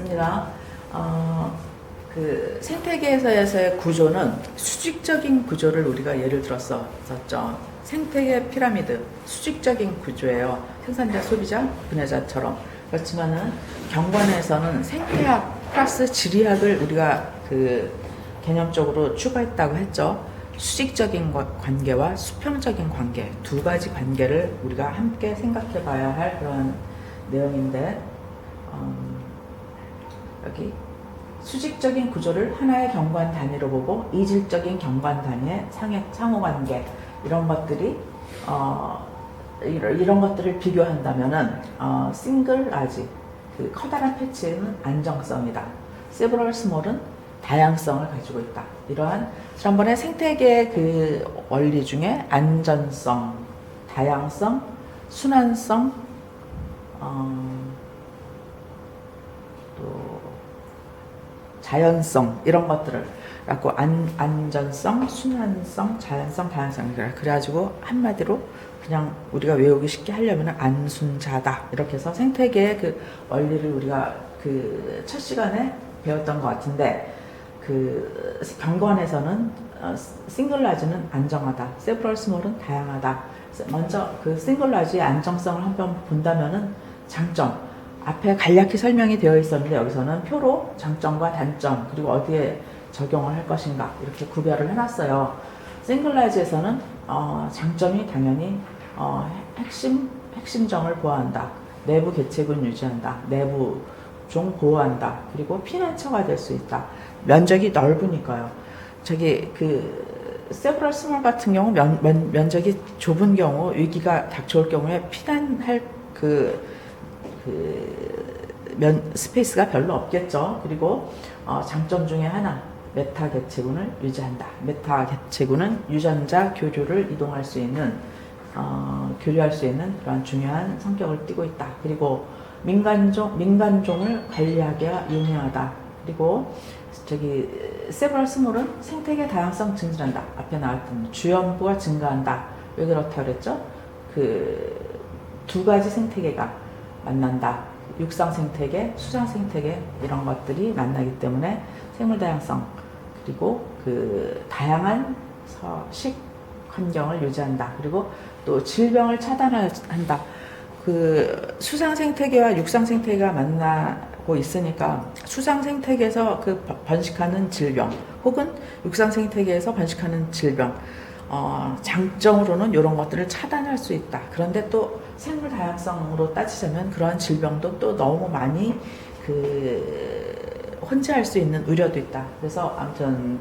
있습니다. 어, 그 생태계에서의 구조는 수직적인 구조를 우리가 예를 썼죠. 생태계 피라미드 수직적인 구조예요. 생산자, 소비자, 분해자처럼. 그렇지만은 경관에서는 생태학 플러스 지리학을 우리가 그 개념적으로 추가했다고 했죠. 수직적인 과- 관계와 수평적인 관계 두 가지 관계를 우리가 함께 생각해 봐야 할 그런 내용인데 음, 여기 수직적인 구조를 하나의 경관 단위로 보고 이질적인 경관 단위의 상해, 상호관계 이런 것들이 어, 이런, 이런 것들을 비교한다면은 어, 싱글 라지 그 커다란 패치는 안정성이다. 세브럴 스몰은 다양성을 가지고 있다. 이러한 지난번에 생태계 그 원리 중에 안전성, 다양성, 순환성, 어, 또 자연성 이런 것들을. 갖고 안, 안전성, 순환성, 자연성, 다양성 그래가지고 한마디로 그냥 우리가 외우기 쉽게 하려면 안순자다. 이렇게 해서 생태계의 그 원리를 우리가 그 첫 시간에 배웠던 것 같은데 그 경관에서는 어, 싱글라지는 안정하다, 세브럴 스몰은 다양하다. 먼저 그 싱글라지의 안정성을 한번 본다면은 장점 앞에 간략히 설명이 되어 있었는데 여기서는 표로 장점과 단점 그리고 어디에 적용을 할 것인가 이렇게 구별을 해놨어요. 싱글라이즈에서는 어, 장점이 당연히 어, 핵심 핵심정을 보호한다. 내부 개체군 유지한다. 내부 종 보호한다. 그리고 피난처가 될 수 있다. 면적이 넓으니까요. 저기 그 세브럴 스몰 같은 경우 면, 면, 면적이 좁은 경우 위기가 닥쳐올 경우에 피난할 그, 그 면, 스페이스가 별로 없겠죠. 그리고 어, 장점 중에 하나 메타 개체군을 유지한다. 메타 개체군은 유전자 교류를 이동할 수 있는 어, 교류할 수 있는 그런 중요한 성격을 띠고 있다. 그리고 민간종 민간종을 관리하기가 용이하다. 그리고 저기 세브럴 스몰은 생태계 다양성 증진한다. 앞에 나왔던 주연부가 증가한다. 왜 그렇다 그랬죠? 그 두 가지 생태계가 만난다. 육상 생태계, 수상 생태계 이런 것들이 만나기 때문에 생물 다양성 그리고 그 다양한 서식 환경을 유지한다. 그리고 또 질병을 차단한다. 그 수상 생태계와 육상 생태계가 만나고 있으니까 수상 생태계에서 그 번식하는 질병 혹은 육상 생태계에서 번식하는 질병 어, 장점으로는 이런 것들을 차단할 수 있다. 그런데 또 생물 다양성으로 따지자면 그러한 질병도 또 너무 많이 그 혼재할 수 있는 우려도 있다. 그래서 아무튼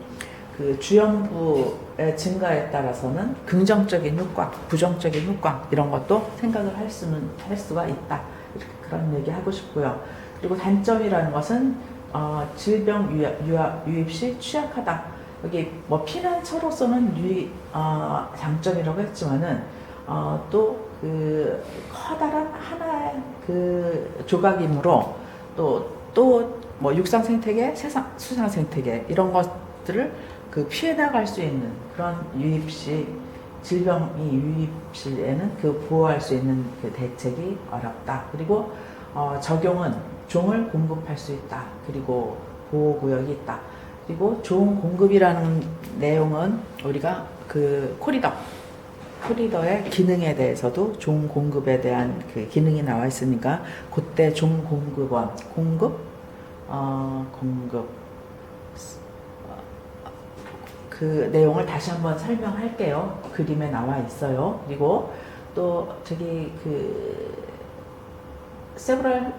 그 주연부의 증가에 따라서는 긍정적인 효과, 부정적인 효과 이런 것도 생각을 할 수는 할 수가 있다. 이렇게 그런 얘기 하고 싶고요. 그리고 단점이라는 것은 어, 질병 유입, 유입 시 취약하다. 여기 뭐 피난처로서는 유익 어, 장점이라고 했지만은 어, 또그 커다란 하나의 그 조각이므로 또 또 뭐 육상 생태계, 세상 수상 생태계 이런 것들을 그 피해 나갈 수 있는 그런 유입 시 질병이 유입 시에는 그 보호할 수 있는 그 대책이 어렵다. 그리고 어, 적용은 종을 공급할 수 있다. 그리고 보호 구역이 있다. 그리고 종 공급이라는 내용은 우리가 그 코리더 코리더의 기능에 대해서도 종 공급에 대한 그 기능이 나와 있으니까 그때 종 공급원 공급 어 공급 그 내용을 다시 한번 설명할게요. 그림에 나와 있어요. 그리고 또 저기 그 세브럴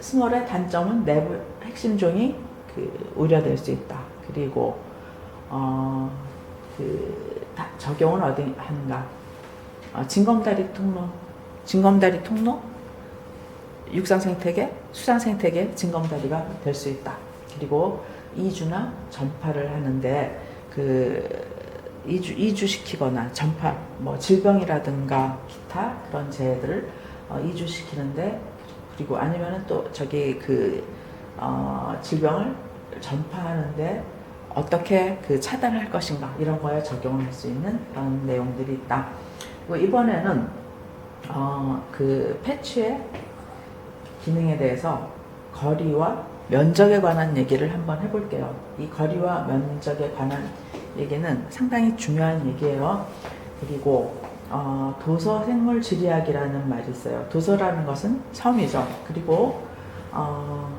스몰의 단점은 내부 핵심 종이 그 우려될 수 있다. 그리고 어 그 적용은 어디 하는가? 어, 진검다리 통로, 진검다리 통로, 육상 생태계, 수상 생태계 진검다리가 될 수 있다. 그리고 이주나 전파를 하는데 그 이주 이주시키거나 전파 뭐 질병이라든가 기타 그런 재해들을 어, 이주시키는데 그리고 아니면은 또 저기 그 어, 질병을 전파하는데 어떻게 그 차단할 것인가 이런 거에 적용을 할수 있는 그런 내용들이 있다. 그리고 이번에는 어, 그 패치의 기능에 대해서 거리와 면적에 관한 얘기를 한번 해볼게요. 이 거리와 면적에 관한 얘기는 상당히 중요한 얘기예요. 그리고 어, 도서 생물 지리학이라는 말이 있어요. 도서라는 것은 섬이죠. 그리고 어,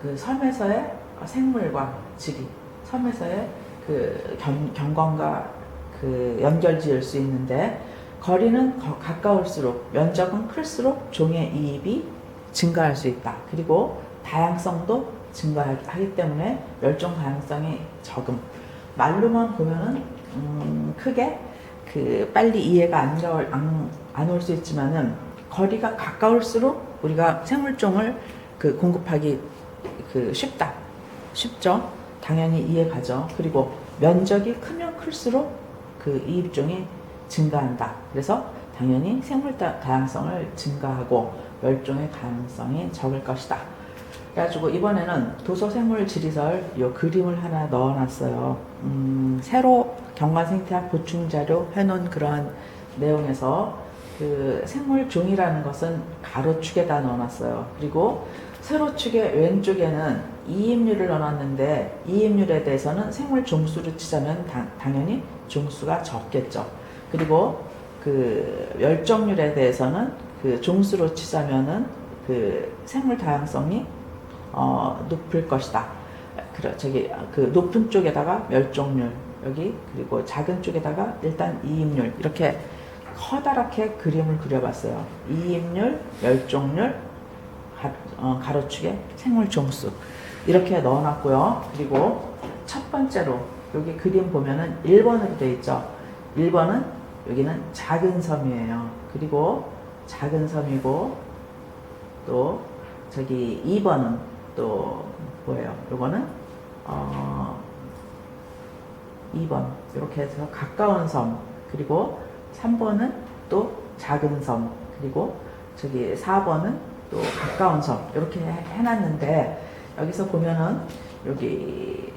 그 섬에서의 생물과 지리, 섬에서의 그 경, 경관과 그 연결 지을 수 있는데 거리는 거- 가까울수록 면적은 클수록 종의 이입이 증가할 수 있다. 그리고 다양성도 증가하기 때문에 멸종 가능성이 적음. 말로만 보면은 음, 크게 그 빨리 이해가 안 올수 있지만은 거리가 가까울수록 우리가 생물종을 그 공급하기 그 쉽다. 쉽죠? 당연히 이해가죠. 그리고 면적이 크면 클수록 그 이입종이 증가한다. 그래서 당연히 생물 다- 다양성을 증가하고 멸종의 가능성이 적을 것이다. 그래가지고 이번에는 도서 생물 지리설 요 그림을 하나 넣어놨어요. 음, 새로 경관생태학 보충 자료 해놓은 그러한 내용에서 그 생물종이라는 것은 가로축에다 넣어놨어요. 그리고 세로축의 왼쪽에는 이입률을 넣어놨는데 이입률에 대해서는 생물 종수로 치자면 당, 당연히 종수가 적겠죠. 그리고 그 멸종률에 대해서는 그 종수로 치자면은 그 생물 다양성이 어, 높을 것이다. 그래 저기 그 높은 쪽에다가 멸종률 여기 그리고 작은 쪽에다가 일단 이입률 이렇게 커다랗게 그림을 그려봤어요. 이입률, 멸종률, 가, 어, 가로축에 생물 종수 이렇게 넣어놨고요. 그리고 첫 번째로 여기 그림 보면은 1번으로 되어 있죠. 1번은 여기는 작은 섬이에요. 그리고 작은 섬이고 또 저기 2번은 또 뭐예요? 요거는 어 2번 이렇게 해서 가까운 섬 그리고 3번은 또 작은 섬 그리고 저기 4번은 또 가까운 섬 이렇게 해- 해놨는데 여기서 보면은 여기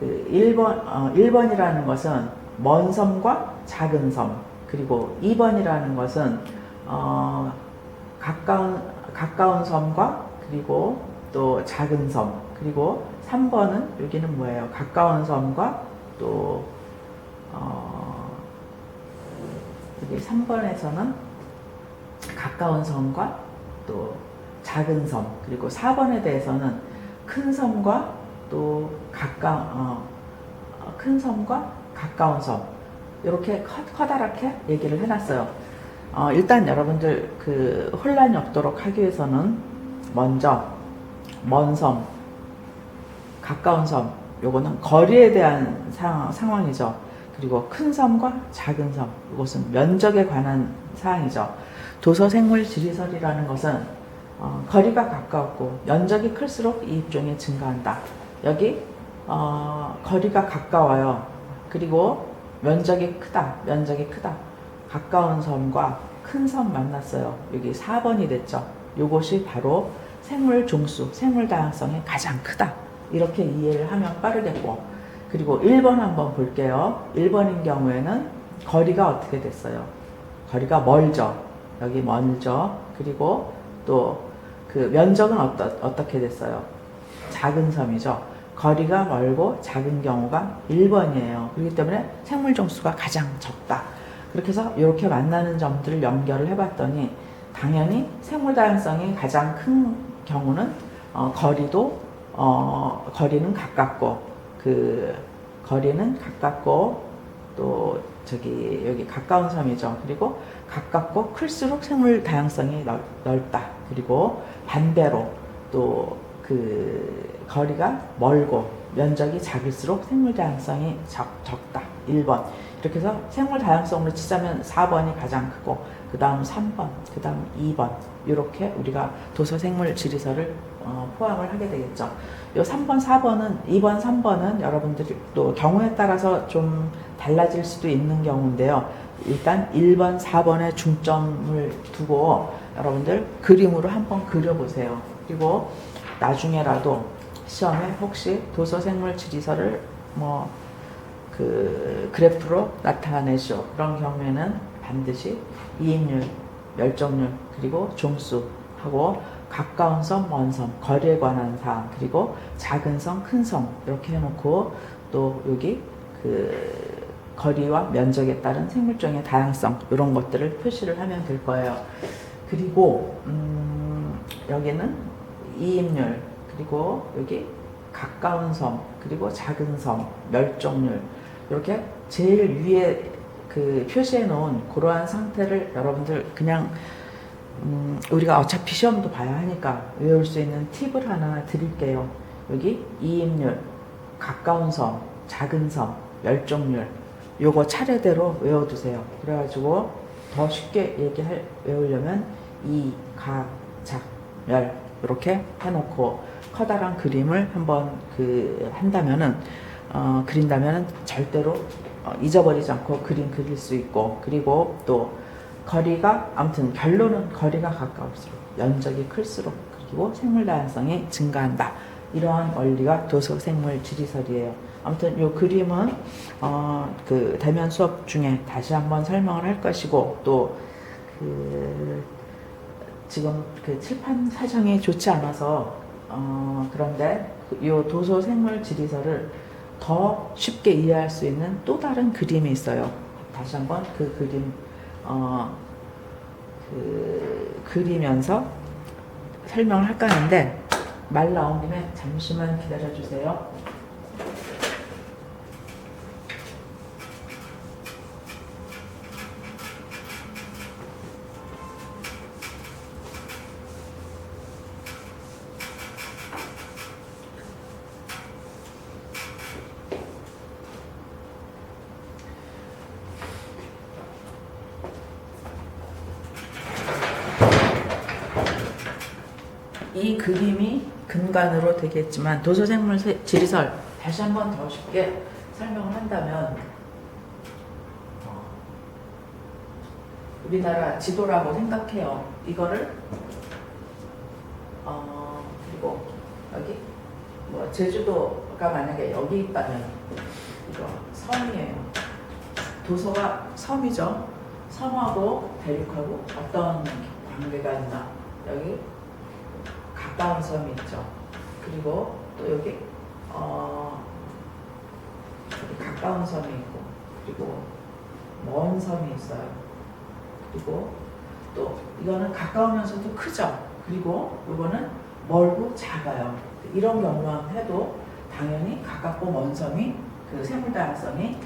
그 1번 어 1번이라는 것은 먼 섬과 작은 섬 그리고 2번이라는 것은 어 가까운 가까운 섬과 그리고 또 작은 섬 그리고 3번은 여기는 뭐예요? 가까운 섬과 또 어, 여기 3번에서는 가까운 섬과 또 작은 섬 그리고 4번에 대해서는 큰 섬과 또 가까 어, 어, 큰 섬과 가까운 섬 이렇게 커, 커다랗게 얘기를 해놨어요. 어, 일단 여러분들 그 혼란이 없도록 하기 위해서는 먼저 먼 섬, 가까운 섬, 요거는 거리에 대한 상황, 상황이죠. 그리고 큰 섬과 작은 섬, 이것은 면적에 관한 사항이죠. 도서 생물 지리설이라는 것은 어, 거리가 가까웠고 면적이 클수록 이 입종이 증가한다. 여기 어, 거리가 가까워요. 그리고 면적이 크다. 면적이 크다. 가까운 섬과 큰 섬 만났어요. 여기 4번이 됐죠. 요것이 바로 생물 종수, 생물 다양성이 가장 크다. 이렇게 이해를 하면 빠르겠고. 그리고 1번 한번 볼게요. 1번인 경우에는 거리가 어떻게 됐어요? 거리가 멀죠. 여기 멀죠. 그리고 또 그 면적은 어떠, 어떻게 됐어요? 작은 섬이죠. 거리가 멀고 작은 경우가 1번이에요. 그렇기 때문에 생물 종수가 가장 적다. 그렇게 해서 이렇게 만나는 점들을 연결을 해봤더니 당연히 생물 다양성이 가장 큰 경우는 어, 거리도 어, 거리는 가깝고 그 거리는 가깝고 또 저기 여기 가까운 섬이죠. 그리고 가깝고 클수록 생물 다양성이 넓, 넓다. 그리고 반대로 또 그 거리가 멀고 면적이 작을수록 생물 다양성이 적, 적다. 1번. 이렇게 해서 생물 다양성으로 치자면 4번이 가장 크고 그 다음 3번, 그 다음 2번 이렇게 우리가 도서 생물 지리설을 어, 포함을 하게 되겠죠. 요 3번, 4번은 2번, 3번은 여러분들이 또 경우에 따라서 좀 달라질 수도 있는 경우인데요. 일단 1번, 4번에 중점을 두고 여러분들 그림으로 한번 그려보세요. 그리고 나중에라도 시험에 혹시 도서 생물 지리설을 뭐그 그래프로 나타내죠. 그런 경우에는 반드시 이입률, 멸종률 그리고 종수하고 가까운 섬, 먼 섬, 거리에 관한 사항, 그리고 작은 섬, 큰 섬, 이렇게 해놓고 또 여기 그 거리와 면적에 따른 생물종의 다양성, 이런 것들을 표시를 하면 될 거예요. 그리고, 음, 여기는 이입률, 그리고 여기 가까운 섬, 그리고 작은 섬, 멸종률, 이렇게 제일 위에 그 표시해 놓은 그러한 상태를 여러분들 그냥 음, 우리가 어차피 시험도 봐야 하니까 외울 수 있는 팁을 하나 드릴게요. 여기 이입률, 가까운 섬, 작은 섬, 멸종률 요거 차례대로 외워두세요. 그래가지고 더 쉽게 얘기할 외우려면 이, 가, 작, 멸 이렇게 해놓고 커다란 그림을 한번 그 한다면은 어, 그린다면은 절대로 어, 잊어버리지 않고 그림 그릴 수 있고 그리고 또 거리가 아무튼 결론은 거리가 가까울수록 면적이 클수록 그리고 생물 다양성이 증가한다. 이러한 원리가 도서 생물 지리설이에요. 아무튼 이 그림은 어, 그 대면 수업 중에 다시 한번 설명을 할 것이고 또그 지금 그 칠판 사정이 좋지 않아서 어, 그런데 이 도서 생물 지리설을 더 쉽게 이해할 수 있는 또 다른 그림이 있어요. 다시 한번 그 그림 어, 그 그리면서 설명을 할까 하는데 말 나온 김에 잠시만 기다려 주세요. 이 근간으로 되겠지만 도서생물 세- 지리설 다시 한 번 더 쉽게 설명을 한다면 어, 우리나라 지도라고 생각해요. 이거를 어 그리고 여기 뭐 제주도가 만약에 여기 있다면 이거 섬이에요. 도서가 섬이죠. 섬하고 대륙하고 어떤 관계가 있나 여기 가까운 섬이 있죠. 그리고 또 여기 어 가까운 섬이 있고 그리고 먼 섬이 있어요. 그리고 또 이거는 가까우면서도 크죠. 그리고 이거는 멀고 작아요. 이런 경우만 해도 당연히 가깝고 먼 섬이 그 생물 다양성이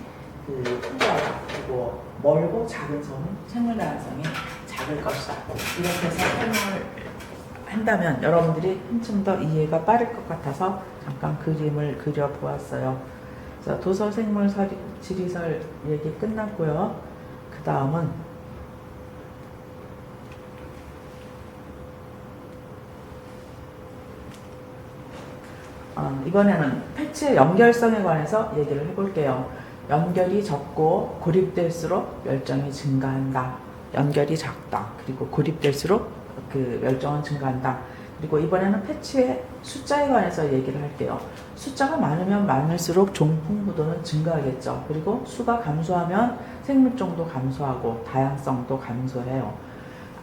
그 크다. 그리고 멀고 작은 섬은 생물 다양성이 작을 것이다. 이렇게 해서 설명을 한다면 여러분들이 한층 더 이해가 빠를 것 같아서 잠깐 그림을 그려 보았어요. 그래서 도서 생물 서리- 지리설 얘기 끝났고요. 그 다음은 어, 이번에는 패치의 연결성에 관해서 얘기를 해볼게요. 연결이 적고 고립될수록 열정이 증가한다. 연결이 작다. 그리고 고립될수록 그 열정은 증가한다. 그리고 이번에는 패치의 숫자에 관해서 얘기를 할게요. 숫자가 많으면 많을수록 종풍 구도는 증가하겠죠. 그리고 수가 감소하면 생물종도 감소하고 다양성도 감소해요.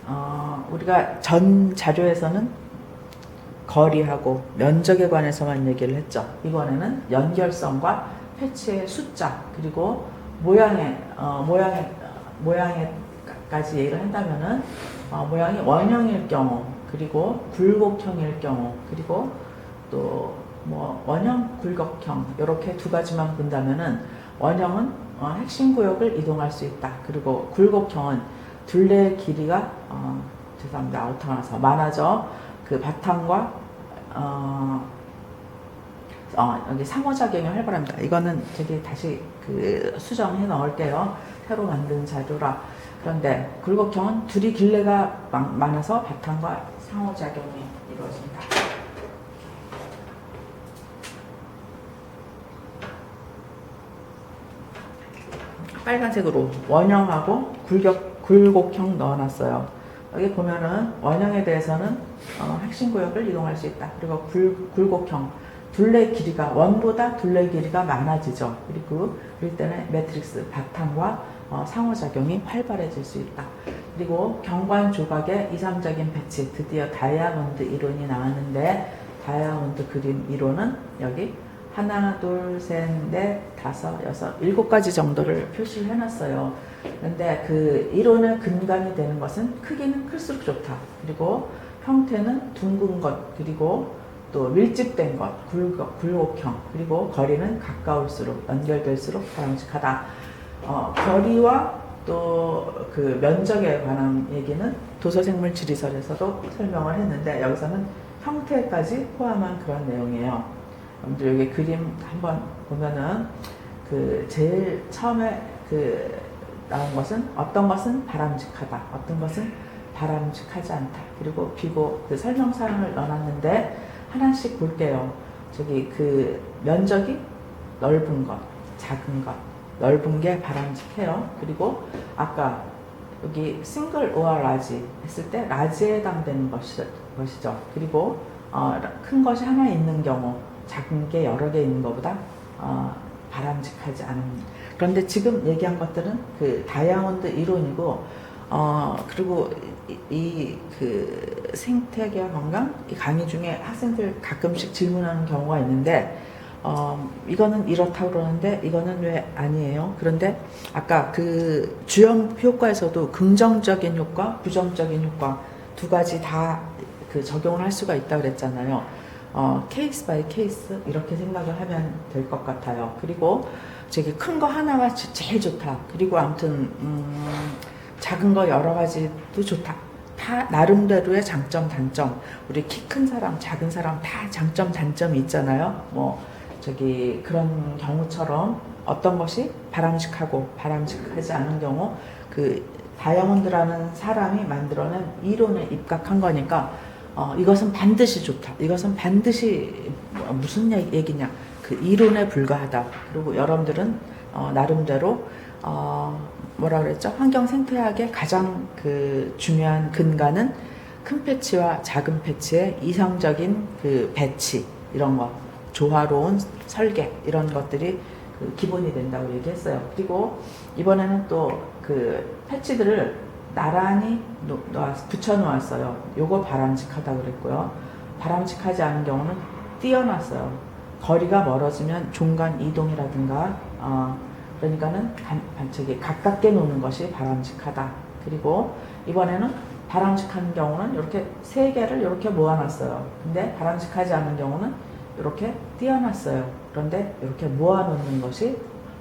어, 우리가 전 자료에서는 거리하고 면적에 관해서만 얘기를 했죠. 이번에는 연결성과 패치의 숫자 그리고 모양의 어, 모양의 어, 모양에 까지 얘기를 한다면은 어, 모양이 원형일 경우 그리고 굴곡형일 경우 그리고 또 뭐 원형 굴곡형 이렇게 두 가지만 본다면은 원형은 어, 핵심 구역을 이동할 수 있다. 그리고 굴곡형은 둘레의 길이가 어, 죄송합니다 아우터가 나서 많아져 그 바탕과 어, 어, 여기 상호작용이 활발합니다. 이거는 저기 다시 그 수정해 넣을게요. 새로 만든 자료라. 그런데 굴곡형은 둘이 길래가 많- 많아서 바탕과 상호작용이 이루어집니다. 빨간색으로 원형하고 굴격, 굴곡형 넣어놨어요. 여기 보면은 원형에 대해서는 어, 핵심 구역을 이동할 수 있다. 그리고 굴, 굴곡형 둘레 길이가 원보다 둘레 길이가 많아지죠. 그리고 그럴 때는 매트릭스 바탕과 어, 상호작용이 활발해질 수 있다. 그리고 경관 조각의 이상적인 배치 드디어 다이아몬드 이론이 나왔는데 다이아몬드 그림 이론은 여기 하나 둘 셋 넷 다섯 여섯 일곱 가지 정도를 표시를 해놨어요. 그런데 그 이론의 근간이 되는 것은 크기는 클수록 좋다. 그리고 형태는 둥근 것 그리고 또 밀집된 것 굴곡, 굴곡형 그리고 거리는 가까울수록 연결될수록 바람직하다. 어, 거리와 또 그 면적에 관한 얘기는 도서생물 지리설에서도 설명을 했는데 여기서는 형태까지 포함한 그런 내용이에요. 여러분들 여기 그림 한번 보면은 그 제일 처음에 그 나온 것은 어떤 것은 바람직하다, 어떤 것은 바람직하지 않다. 그리고 비고 그 설명사항을 넣어놨는데 하나씩 볼게요. 저기 그 면적이 넓은 것, 작은 것, 넓은 게 바람직해요. 그리고 아까 여기 싱글 오어 라지 했을 때 라지에 해당되는 것이, 것이죠. 그리고 어, 큰 것이 하나 있는 경우 작은 게 여러 개 있는 것보다 어, 바람직하지 않은. 그런데 지금 얘기한 것들은 그 다이아몬드 이론이고 어 그리고 이 그 생태계와 건강 이 강의 중에 학생들 가끔씩 질문하는 경우가 있는데 어 이거는 이렇다고 그러는데 이거는 왜 아니에요? 그런데 아까 그 주형 효과에서도 긍정적인 효과, 부정적인 효과 두 가지 다 그 적용을 할 수가 있다고 그랬잖아요. 어, 케이스 바이 케이스 이렇게 생각을 하면 될 것 같아요. 그리고 저기 큰 거 하나가 제- 제일 좋다. 그리고 아무튼 음, 작은 거 여러 가지도 좋다. 다 나름대로의 장점 단점. 우리 키 큰 사람, 작은 사람 다 장점 단점이 있잖아요. 뭐 저기 그런 경우처럼 어떤 것이 바람직하고 바람직하지 않은 경우 그 다이아몬드라는 사람이 만들어낸 이론에 입각한 거니까 어, 이것은 반드시 좋다. 이것은 반드시 뭐 무슨 얘- 얘기냐. 그 이론에 불과하다. 그리고 여러분들은 어, 나름대로 어, 뭐라 그랬죠? 환경 생태학의 가장 그 중요한 근간은 큰 패치와 작은 패치의 이상적인 그 배치 이런 거 조화로운 설계 이런 것들이 그 기본이 된다고 얘기했어요. 그리고 이번에는 또 그 패치들을 나란히 붙여놓았어요. 요거 바람직하다고 그랬고요. 바람직하지 않은 경우는 띄어놨어요. 거리가 멀어지면 중간 이동이라든가 어, 그러니까는 저기 가깝게 노는 것이 바람직하다. 그리고 이번에는 바람직한 경우는 이렇게 세 개를 이렇게 모아놨어요. 근데 바람직하지 않은 경우는 이렇게 띄어놨어요. 그런데 이렇게 모아놓는 것이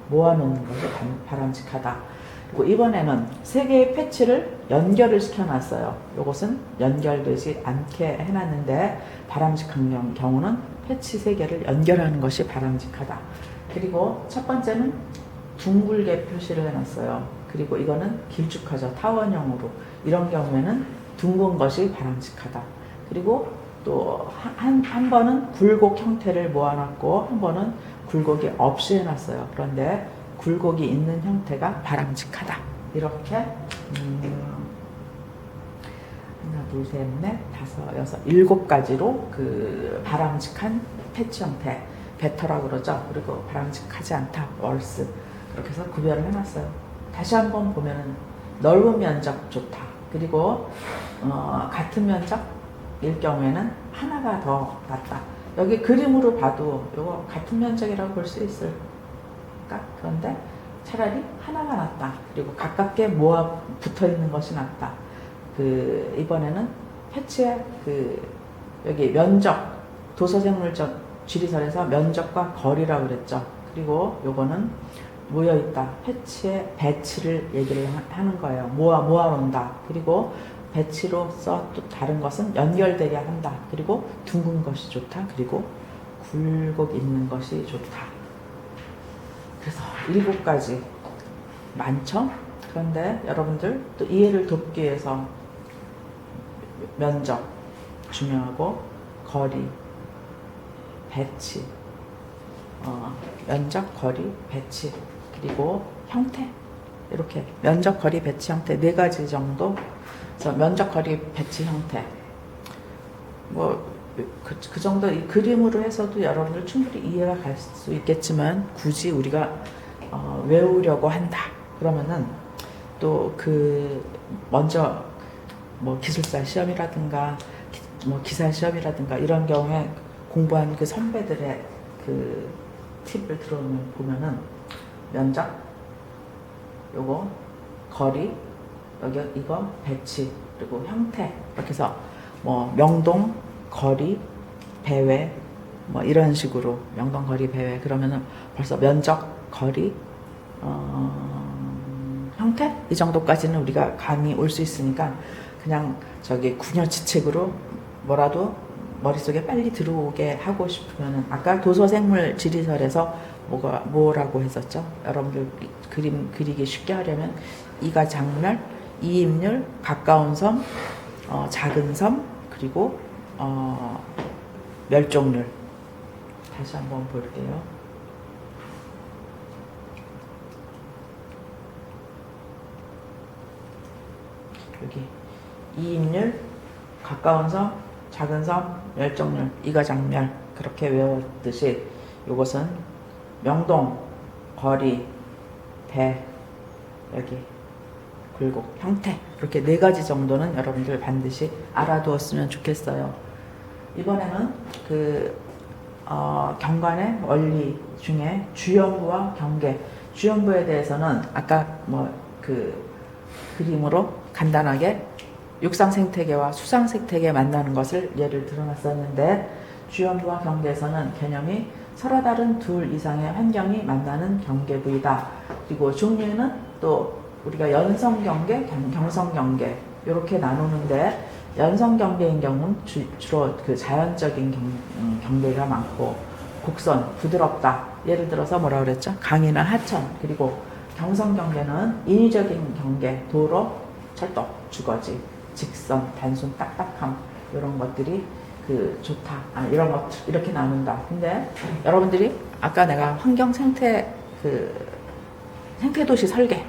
모아놓는 것이 바- 바람직하다. 그리고 이번에는 세 개의 패치를 연결을 시켜놨어요. 이것은 연결되지 않게 해놨는데 바람직한 경- 경우는 패치 세 개를 연결하는 것이 바람직하다. 그리고 첫 번째는 둥글게 표시를 해놨어요. 그리고 이거는 길쭉하죠. 타원형으로. 이런 경우에는 둥근 것이 바람직하다. 그리고 또 한 한 번은 굴곡 형태를 모아놨고 한 번은 굴곡이 없이 해놨어요. 그런데 굴곡이 있는 형태가 바람직하다. 이렇게 음, 하나, 둘, 셋, 넷, 다섯, 여섯, 일곱 가지로 그 바람직한 패치 형태, 베터라고 그러죠. 그리고 바람직하지 않다, 월스. 그렇게 해서 구별을 해놨어요. 다시 한번 보면은 넓은 면적 좋다. 그리고 어, 같은 면적 일 경우에는 하나가 더 낫다. 여기 그림으로 봐도 이거 같은 면적이라고 볼 수 있을까? 그런데 차라리 하나가 낫다. 그리고 가깝게 모아 붙어 있는 것이 낫다. 그 이번에는 패치의 그 여기 면적 도서생물적 지리설에서 면적과 거리라고 그랬죠. 그리고 요거는 모여 있다. 패치의 배치를 얘기를 하- 하는 거예요. 모아 모아 놓는다. 그리고 배치로서 또 다른 것은 연결되게 한다. 그리고 둥근 것이 좋다. 그리고 굴곡 있는 것이 좋다. 그래서 일곱 가지 많죠? 그런데 여러분들 또 이해를 돕기 위해서 면적 중요하고 거리, 배치, 어, 면적, 거리, 배치 그리고 형태 이렇게 면적, 거리, 배치, 형태 네 가지 정도. 그래서 면적, 거리, 배치, 형태. 뭐 그, 그 정도 이 그림으로 해서도 여러분들 충분히 이해가 갈 수 있겠지만 굳이 우리가 어, 외우려고 한다. 그러면은 또 그 먼저 뭐 기술사 시험이라든가 기- 뭐 기사 시험이라든가 이런 경우에 공부한 그 선배들의 그 팁을 들어보면 보면은 면적 요거 거리 여기 이거? 배치. 그리고 형태. 이렇게 해서 뭐 명동 거리 배외 뭐 이런 식으로 명동 거리 배외. 그러면은 벌써 면적 거리 어, 형태? 이 정도까지는 우리가 감이 올 수 있으니까 그냥 저기 구녀지책으로 뭐라도 머릿속에 빨리 들어오게 하고 싶으면은 아까 도서생물 지리설에서 뭐가 뭐라고 했었죠? 여러분들 그림 그리기 쉽게 하려면 이가 장멸, 이입률, 가까운 섬, 어, 작은 섬 그리고 어, 멸종률. 다시 한번 볼게요. 여기. 이입률, 가까운 섬, 작은 섬, 멸종률, 이가장멸 그렇게 외웠듯이 이것은 명동, 거리, 배, 여기 굴곡, 형태 이렇게 네 가지 정도는 여러분들 반드시 알아두었으면 좋겠어요. 이번에는 그 어, 경관의 원리 중에 주연부와 경계, 주연부에 대해서는 아까 뭐 그 그림으로 간단하게 육상 생태계와 수상 생태계 만나는 것을 예를 들어놨었는데 주연부와 경계에서는 개념이 서로 다른 둘 이상의 환경이 만나는 경계부이다. 그리고 종류는 또 우리가 연성 경계, 경- 경성 경계 이렇게 나누는데 연성 경계인 경우는 주, 로그 자연적인 경, 음, 경계가 많고 곡선 부드럽다. 예를 들어서 뭐라 그랬죠? 강이나 하천 그리고 경성 경계는 인위적인 경계, 도로, 철도, 주거지, 직선, 단순, 딱딱함 이런 것들이 그 좋다. 아, 이런 것 이렇게 나눈다. 근데 여러분들이 아까 내가 환경 생태 그 생태 도시 설계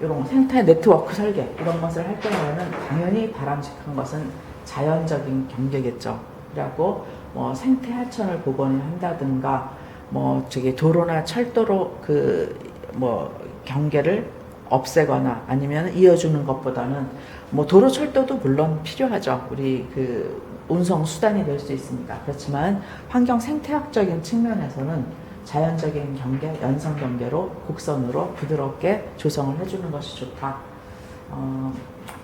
이런 거, 생태 네트워크 설계 이런 것을 할 경우에는 당연히 바람직한 것은 자연적인 경계겠죠. 그래갖고 뭐 생태 하천을 복원한다든가 뭐 저기 도로나 철도로 그 뭐 경계를 없애거나 아니면 이어주는 것보다는 뭐 도로 철도도 물론 필요하죠. 우리 그 운송 수단이 될 수 있으니까 그렇지만 환경 생태학적인 측면에서는 자연적인 경계, 연성 경계로 곡선으로 부드럽게 조성을 해주는 것이 좋다. 어,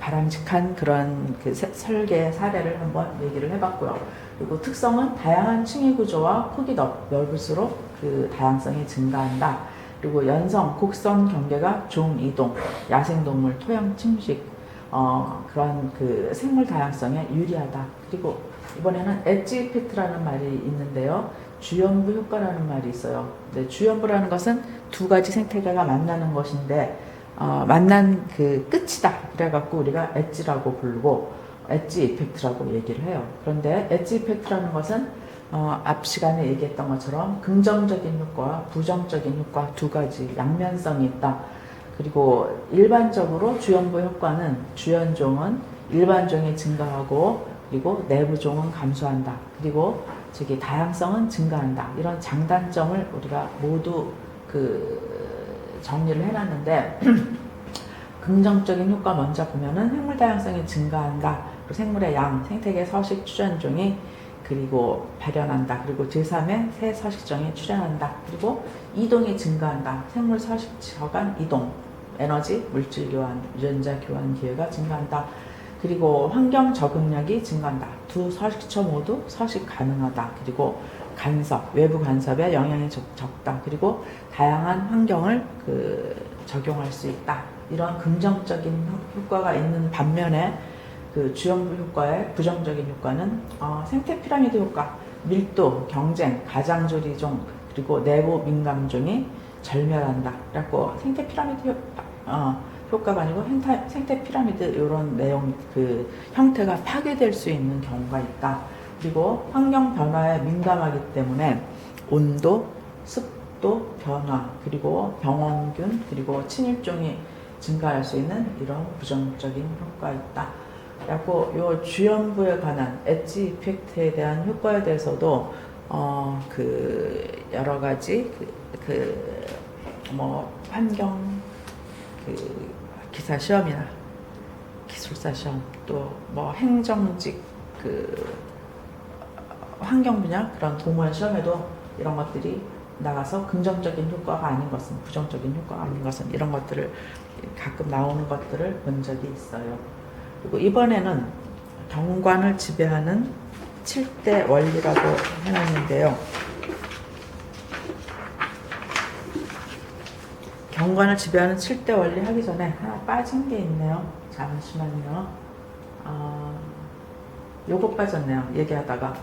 바람직한 그런 그 세- 설계 사례를 한번 얘기를 해봤고요. 그리고 특성은 다양한 층위 구조와 폭이 넓, 넓을수록 그 다양성이 증가한다. 그리고 연성, 곡선 경계가 종 이동, 야생동물 토양 침식, 어, 그런 그 생물 다양성에 유리하다. 그리고 이번에는 엣지 이펙트라는 말이 있는데요. 주연부 효과라는 말이 있어요. 네, 주연부라는 것은 두 가지 생태계가 만나는 것인데 어, 만난 그 끝이다. 그래갖고 우리가 엣지라고 부르고 엣지 이펙트라고 얘기를 해요. 그런데 엣지 이펙트라는 것은 어, 앞 시간에 얘기했던 것처럼 긍정적인 효과와 부정적인 효과 두 가지 양면성이 있다. 그리고 일반적으로 주연부 효과는 주연종은 일반종이 증가하고 그리고 내부종은 감소한다. 그리고 저기 다양성은 증가한다. 이런 장단점을 우리가 모두 그 정리를 해놨는데 긍정적인 효과 먼저 보면은 생물 다양성이 증가한다. 그리고 생물의 양, 생태계 서식 출현종이 그리고 발현한다. 그리고 제3의 새 서식종이 출현한다. 그리고 이동이 증가한다. 생물 서식처 간 이동, 에너지, 물질 교환, 유전자 교환 기회가 증가한다. 그리고 환경 적응력이 증가한다. 두 서식처 모두 서식 가능하다. 그리고 간섭, 외부 간섭에 영향이 적, 적다. 그리고 다양한 환경을 그 적용할 수 있다. 이런 긍정적인 효- 효과가 있는 반면에 그 주연부 효과의 부정적인 효과는 어, 생태 피라미드 효과, 밀도, 경쟁, 가장조리종 그리고 내부 민감종이 절멸한다. 그래갖고 생태 피라미드 효, 어, 효과가 아니고 생태, 생태 피라미드 이런 내용 그 형태가 파괴될 수 있는 경우가 있다. 그리고 환경 변화에 민감하기 때문에 온도, 습도 변화 그리고 병원균 그리고 침입종이 증가할 수 있는 이런 부정적인 효과가 있다. 그래갖고 요 주연부에 관한 엣지 이펙트에 대한 효과에 대해서도 어 그 여러 가지 그그뭐 환경 그 기사 시험이나 기술사 시험 또 뭐 행정직 그 환경 분야 그런 공무원 시험에도 이런 것들이 나가서 긍정적인 효과가 아닌 것은 부정적인 효과가 아닌 것은 이런 것들을 가끔 나오는 것들을 본 적이 있어요. 그리고 이번에는 경관을 지배하는 7대 원리라고 해놨는데요. 경관을 지배하는 7대 원리 하기 전에 하나 빠진 게 있네요. 잠시만요. 아, 요거 빠졌네요. 얘기하다가.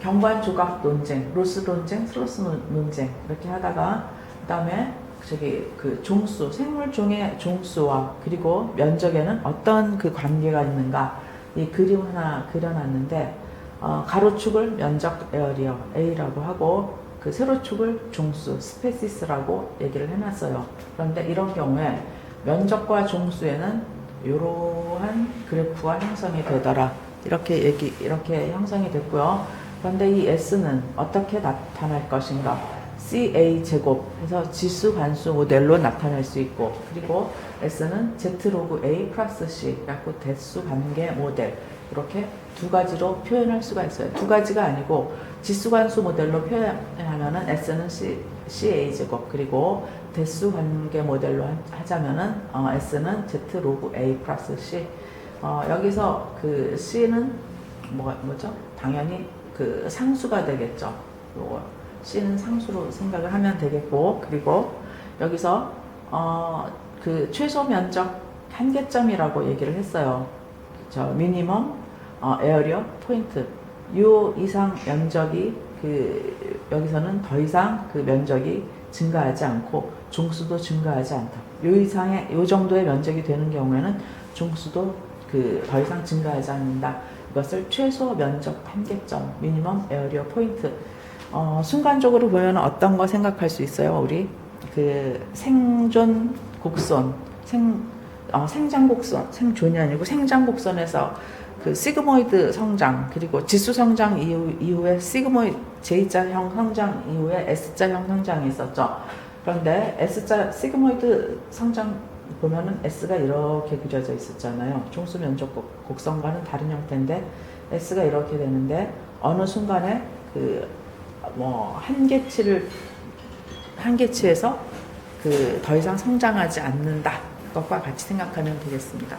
경관 조각 논쟁, 로스 논쟁, 슬로스 논- 논쟁 이렇게 하다가 그 다음에 저기 그 종수, 생물 종의 종수와 그리고 면적에는 어떤 그 관계가 있는가 이 그림 하나 그려놨는데 어, 가로축을 면적 에어리어 A라고 하고 그 세로축을 종수 스페시스라고 얘기를 해놨어요. 그런데 이런 경우에 면적과 종수에는 이러한 그래프가 형성이 되더라. 이렇게 얘기 이렇게 형성이 됐고요. 그런데 이 S는 어떻게 나타날 것인가? CA 제곱 해서 지수 관수 모델로 나타낼 수 있고 그리고 S는 Z 로그 A 플러스 C 그래갖고 대수 관계 모델 이렇게 두 가지로 표현할 수가 있어요. 두 가지가 아니고 지수 관수 모델로 표현하면은 S는 C, CA 제곱 그리고 대수 관계 모델로 하- 하자면은 어, S는 Z 로그 A 플러스 C 어, 여기서 그 C는 뭐가 뭐죠? 당연히 그 상수가 되겠죠. 요거 C는 상수로 생각을 하면 되겠고 그리고 여기서 어, 그 최소 면적 한계점이라고 얘기를 했어요. 저 미니멈 어, 에어리어 포인트 요 이상 면적이 그 여기서는 더 이상 그 면적이 증가하지 않고 종수도 증가하지 않다. 요 이상의 요 정도의 면적이 되는 경우에는 종수도 그 더 이상 증가하지 않는다. 이것을 최소 면적 한계점 미니멈 에어리어 포인트 어, 순간적으로 보면 어떤 거 생각할 수 있어요? 우리 그 생존 곡선 생 어, 생장 곡선 생존이 아니고 생장 곡선에서 그 시그모이드 성장 그리고 지수 성장 이후, 이후에 시그모이드 J자형 성장 이후에 S자형 성장이 있었죠. 그런데 S자 시그모이드 성장 보면은 S가 이렇게 그려져 있었잖아요. 종수 면적 곡- 곡선과는 다른 형태인데 S가 이렇게 되는데 어느 순간에 그 뭐 한계치를 한계치에서 그 더 이상 성장하지 않는다. 것과 같이 생각하면 되겠습니다.